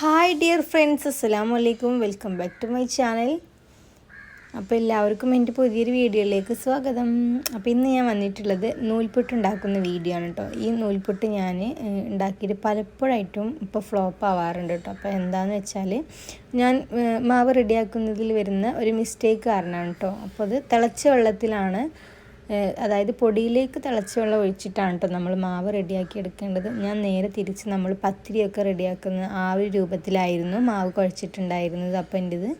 Hi dear friends അസ്സാം വലൈക്കും welcome back to my channel അപ്പോൾ എല്ലാവർക്കും എന്റെ പുതിയൊരു വീഡിയോയിലേക്ക് സ്വാഗതം. അപ്പോൾ ഇന്ന് ഞാൻ വന്നിട്ടുള്ളത് നൂൽപുട്ട് ഉണ്ടാക്കുന്ന വീഡിയോ ആണ് കേട്ടോ ഈ നൂൽപുട്ട് ഞാൻ ഉണ്ടാക്കിയിട്ട് പലപ്പോഴായിട്ടും ഇപ്പോൾ ഫ്ലോപ്പ് ആവാറുണ്ട് കേട്ടോ അപ്പോൾ എന്താണെന്ന് വെച്ചാൽ ഞാൻ മാവ് റെഡിയാക്കുന്നതിൽ വരുന്ന ഒരു മിസ്റ്റേക്ക് കാരണമാണ് കേട്ടോ അപ്പോൾ അത് തിളച്ച വെള്ളത്തിലാണ് അതായത് പൊടിയിലേക്ക് തിളച്ച വെള്ളം ഒഴിച്ചിട്ടാണ് കേട്ടോ നമ്മൾ മാവ് റെഡിയാക്കി എടുക്കേണ്ടത്. ഞാൻ നേരെ തിരിച്ച് നമ്മൾ പത്തിരിയൊക്കെ റെഡിയാക്കുന്ന ആ ഒരു രൂപത്തിലായിരുന്നു മാവ് കുഴച്ചിട്ടുണ്ടായിരുന്നത്. അപ്പം എന്റെ ഇത്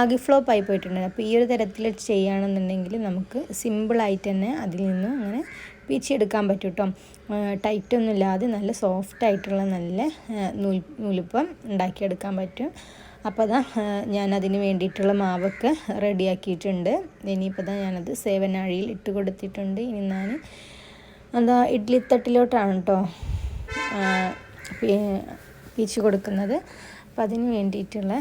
ആകെ ഫ്ലോപ്പ് ആയി പോയിട്ടുണ്ട് അപ്പോൾ ഈ ഒരു തരത്തിൽ ചെയ്യുകയാണെന്നുണ്ടെങ്കിൽ നമുക്ക് സിമ്പിളായിട്ട് തന്നെ അതിൽ നിന്നും അങ്ങനെ പിച്ചെടുക്കാൻ പറ്റും കേട്ടോ ടൈറ്റൊന്നും ഇല്ലാതെ നല്ല സോഫ്റ്റ് ആയിട്ടുള്ള നല്ല നൂൽ നൂലിപ്പം ഉണ്ടാക്കിയെടുക്കാൻ പറ്റും. അപ്പോൾ അതാ ഞാനതിന് വേണ്ടിയിട്ടുള്ള മാവൊക്കെ റെഡിയാക്കിയിട്ടുണ്ട്. ഇനിയിപ്പോൾ അതാ ഞാനത് സേവനാഴിയിൽ ഇട്ട് കൊടുത്തിട്ടുണ്ട്. ഇനി ഞാൻ എന്താ ഇഡ്ലിത്തട്ടിലോട്ടാണ് കേട്ടോ പീച്ച് കൊടുക്കുന്നത്. അപ്പോൾ അതിന് വേണ്ടിയിട്ടുള്ള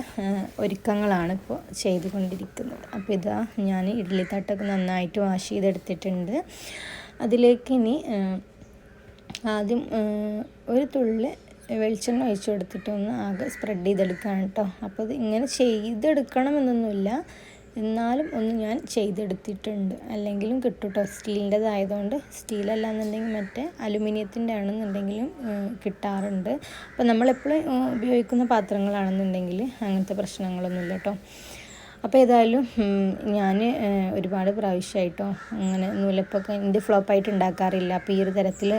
ഒരുക്കങ്ങളാണ് ഇപ്പോൾ ചെയ്തുകൊണ്ടിരിക്കുന്നത്. അപ്പോൾ ഇതാ ഞാൻ ഇഡ്ലിത്തട്ടൊക്കെ നന്നായിട്ട് വാഷ് ചെയ്തെടുത്തിട്ടുണ്ട്. അതിലേക്ക് ഇനി ആദ്യം ഒരു തുള്ളി വെളിച്ചെണ്ണ ഒഴിച്ചു കൊടുത്തിട്ട് ഒന്ന് ആകെ സ്പ്രെഡ് ചെയ്തെടുക്കുകയാണ് കേട്ടോ അപ്പോൾ ഇത് ഇങ്ങനെ ചെയ്തെടുക്കണമെന്നൊന്നുമില്ല. എന്നാലും ഒന്ന് ഞാൻ ചെയ്തെടുത്തിട്ടുണ്ട്. അല്ലെങ്കിലും കിട്ടും കേട്ടോ സ്റ്റീലിന്റെതായതുകൊണ്ട് സ്റ്റീലല്ല എന്നുണ്ടെങ്കിൽ മറ്റേ അലുമിനിയത്തിന്റെ ആണെന്നുണ്ടെങ്കിലും കിട്ടാറുണ്ട്. അപ്പോൾ നമ്മളെപ്പോഴും ഉപയോഗിക്കുന്ന പാത്രങ്ങളാണെന്നുണ്ടെങ്കിൽ അങ്ങനത്തെ പ്രശ്നങ്ങളൊന്നുമില്ല കേട്ടോ അപ്പോൾ ഏതായാലും ഞാൻ ഒരുപാട് പ്രാവശ്യമായിട്ടോ അങ്ങനെ നൂലപ്പൊക്കെ എന്റെ ഫ്ലോപ്പായിട്ട് ഉണ്ടാക്കാറില്ല അപ്പോൾ ഈ ഒരു തരത്തിൽ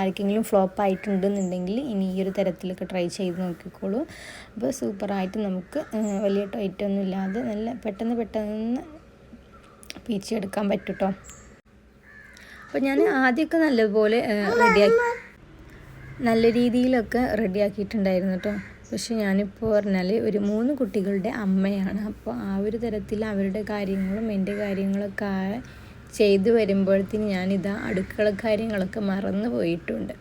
ആർക്കെങ്കിലും ഫ്ലോപ്പ് ആയിട്ടുണ്ടെന്നുണ്ടെങ്കിൽ ഇനി ഈ ഒരു തരത്തിലൊക്കെ ട്രൈ ചെയ്ത് നോക്കിക്കോളൂ. അപ്പോൾ സൂപ്പറായിട്ട് നമുക്ക് വലിയ ടൈറ്റൊന്നും ഇല്ലാതെ നല്ല പെട്ടെന്ന് പെട്ടെന്ന് പീച്ചെടുക്കാൻ പറ്റും കേട്ടോ അപ്പോൾ ഞാൻ ആദ്യമൊക്കെ നല്ലപോലെ റെഡിയാക്കി നല്ല രീതിയിലൊക്കെ റെഡിയാക്കിയിട്ടുണ്ടായിരുന്നു കേട്ടോ പക്ഷെ ഞാനിപ്പോൾ പറഞ്ഞാൽ ഒരു മൂന്ന് കുട്ടികളുടെ അമ്മയാണ്. അപ്പോൾ ആ ഒരു തരത്തിൽ അവരുടെ കാര്യങ്ങളും എന്റെ കാര്യങ്ങളൊക്കെ ചെയ്തു വരുമ്പോഴത്തേന് ഞാനിതാ അടുക്കള കാര്യങ്ങളൊക്കെ മറന്നു പോയിട്ടുണ്ട്.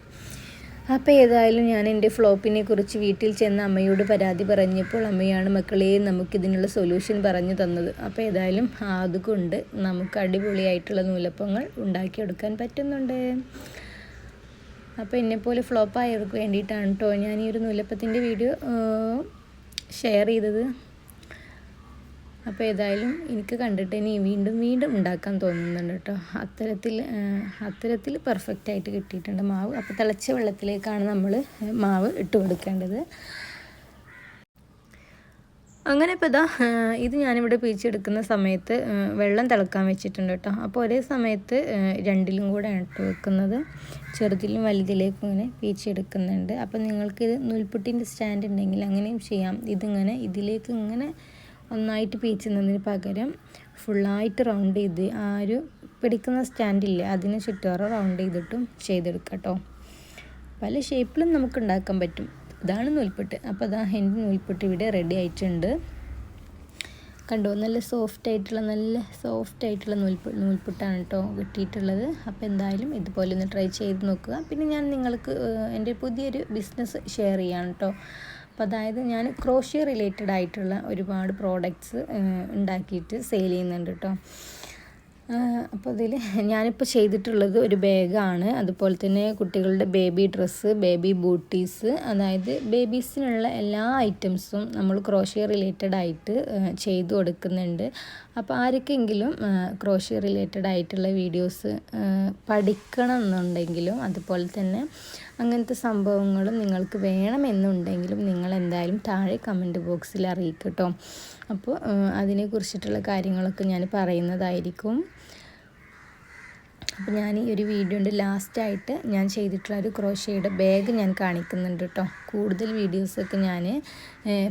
അപ്പോൾ ഏതായാലും ഞാൻ എന്റെ ഫ്ലോപ്പിനെ കുറിച്ച് വീട്ടിൽ ചെന്ന് അമ്മയോട് പരാതി പറഞ്ഞപ്പോൾ അമ്മയാണ് മക്കളെ നമുക്കിതിനുള്ള സൊല്യൂഷൻ പറഞ്ഞു തന്നത്. അപ്പോൾ ഏതായാലും അതുകൊണ്ട് നമുക്ക് അടിപൊളിയായിട്ടുള്ള നൂലപ്പങ്ങൾ ഉണ്ടാക്കിയെടുക്കാൻ പറ്റുന്നുണ്ട്. അപ്പോൾ എന്നെപ്പോലെ ഫ്ലോപ്പ് ആയവർക്ക് വേണ്ടിയിട്ടാണ് കേട്ടോ ഞാൻ ഈ ഒരു നൂലപ്പത്തിന്റെ വീഡിയോ ഷെയർ ചെയ്തത്. അപ്പോൾ ഏതായാലും എനിക്ക് കണ്ടിട്ട് ഇനി വീണ്ടും വീണ്ടും ഉണ്ടാക്കാൻ തോന്നുന്നുണ്ട് കേട്ടോ അത്തരത്തിൽ അത്തരത്തിൽ പെർഫെക്റ്റായിട്ട് കിട്ടിയിട്ടുണ്ട് മാവ്. അപ്പോൾ തിളച്ച വെള്ളത്തിലേക്കാണ് നമ്മൾ മാവ് ഇട്ട് കൊടുക്കേണ്ടത്. അങ്ങനെ ഇപ്പോൾ ഇതാ ഇത് ഞാനിവിടെ പിഴിച്ചെടുക്കുന്ന സമയത്ത് വെള്ളം തിളക്കാൻ വെച്ചിട്ടുണ്ട് കേട്ടോ. അപ്പോൾ ഒരേ സമയത്ത് രണ്ടിലും കൂടെ ഇട്ട് വെക്കുന്നത്. ചെറുതിലും വലുതിലേക്കും ഇങ്ങനെ പിഴിച്ചെടുക്കുന്നുണ്ട്. അപ്പോൾ നിങ്ങൾക്ക് ഇത് നൂൽപുട്ടിന്റെ സ്റ്റാൻഡ് ഉണ്ടെങ്കിൽ അങ്ങനെയും ചെയ്യാം. ഇതിങ്ങനെ ഇതിലേക്ക് ഇങ്ങനെ ഒന്നായിട്ട് പീച്ചുന്നതിന് പകരം ഫുള്ളായിട്ട് റൗണ്ട് ചെയ്ത് ആ ഒരു പിടിക്കുന്ന സ്റ്റാൻഡില്ലേ അതിന് ചുറ്റുപാറ റൗണ്ട് ചെയ്തിട്ടും ചെയ്തെടുക്കാം കേട്ടോ. പല ഷേപ്പിലും നമുക്ക് ഉണ്ടാക്കാൻ പറ്റും. ഇതാണ് നൂൽപ്പെട്ട് അപ്പോൾ അതാ എന്റെ നൂൽപ്പെട്ട് ഇവിടെ റെഡി ആയിട്ടുണ്ട്. കണ്ടോ നല്ല സോഫ്റ്റ് ആയിട്ടുള്ള നല്ല സോഫ്റ്റ് ആയിട്ടുള്ള നൂൽപ്പ് നൂൽപ്പുട്ടാണ് കേട്ടോ കിട്ടിയിട്ടുള്ളത്. അപ്പോൾ എന്തായാലും ഇതുപോലെ ഒന്ന് ട്രൈ ചെയ്ത് നോക്കുക. പിന്നെ ഞാൻ നിങ്ങൾക്ക് എന്റെ പുതിയൊരു ബിസിനസ് ഷെയർ ചെയ്യാണ് കേട്ടോ അപ്പോൾ അതായത് ഞാൻ ക്രോഷ്യ റിലേറ്റഡ് ആയിട്ടുള്ള ഒരുപാട് പ്രോഡക്റ്റ്സ് ഉണ്ടാക്കിയിട്ട് സെയിൽ ചെയ്യുന്നുണ്ട് കേട്ടോ അപ്പോൾ അതിൽ ഞാനിപ്പോൾ ചെയ്തിട്ടുള്ളത് ഒരു ബാഗാണ്. അതുപോലെ തന്നെ കുട്ടികളുടെ ബേബി ഡ്രസ്സ് ബേബി ബൂട്ടീസ് അതായത് ബേബീസിനുള്ള എല്ലാ ഐറ്റംസും നമ്മൾ ക്രോഷ്യ റിലേറ്റഡ് ആയിട്ട് ചെയ്തു കൊടുക്കുന്നുണ്ട്. അപ്പോൾ ആർക്കെങ്കിലും ക്രോഷ്യ റിലേറ്റഡ് ആയിട്ടുള്ള വീഡിയോസ് പഠിക്കണം എന്നുണ്ടെങ്കിലും അതുപോലെ തന്നെ അങ്ങനത്തെ സംഭവങ്ങളും നിങ്ങൾക്ക് വേണമെന്നുണ്ടെങ്കിലും നിങ്ങൾ എന്തായാലും താഴെ കമന്റ് ബോക്സിൽ അറിയിക്കട്ടോ അപ്പോൾ അതിനെക്കുറിച്ചിട്ടുള്ള കാര്യങ്ങളൊക്കെ ഞാൻ പറയുന്നതായിരിക്കും. അപ്പോൾ ഞാൻ ഈ ഒരു വീഡിയോന്റെ ലാസ്റ്റായിട്ട് ഞാൻ ചെയ്തിട്ടുള്ള ഒരു ക്രോഷയുടെ ബാഗ് ഞാൻ കാണിക്കുന്നുണ്ട് കേട്ടോ കൂടുതൽ വീഡിയോസൊക്കെ ഞാൻ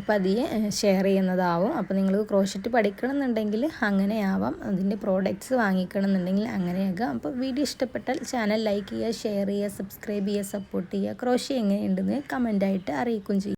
പതിയെ ഷെയർ ചെയ്യുന്നതാവും. അപ്പോൾ നിങ്ങൾ ക്രോഷറ്റ് പഠിക്കണമെന്നുണ്ടെങ്കിൽ അങ്ങനെയാവാം. അതിന്റെ പ്രോഡക്റ്റ്സ് വാങ്ങിക്കണമെന്നുണ്ടെങ്കിൽ അങ്ങനെയാകാം. അപ്പോൾ വീഡിയോ ഇഷ്ടപ്പെട്ടാൽ ചാനൽ ലൈക്ക് ചെയ്യുക ഷെയർ ചെയ്യുക സബ്സ്ക്രൈബ് ചെയ്യുക സപ്പോർട്ട് ചെയ്യുക. ക്രോഷ എങ്ങനെയുണ്ടെന്ന് കമന്റായിട്ട് അറിയിക്കുകയും ചെയ്യും.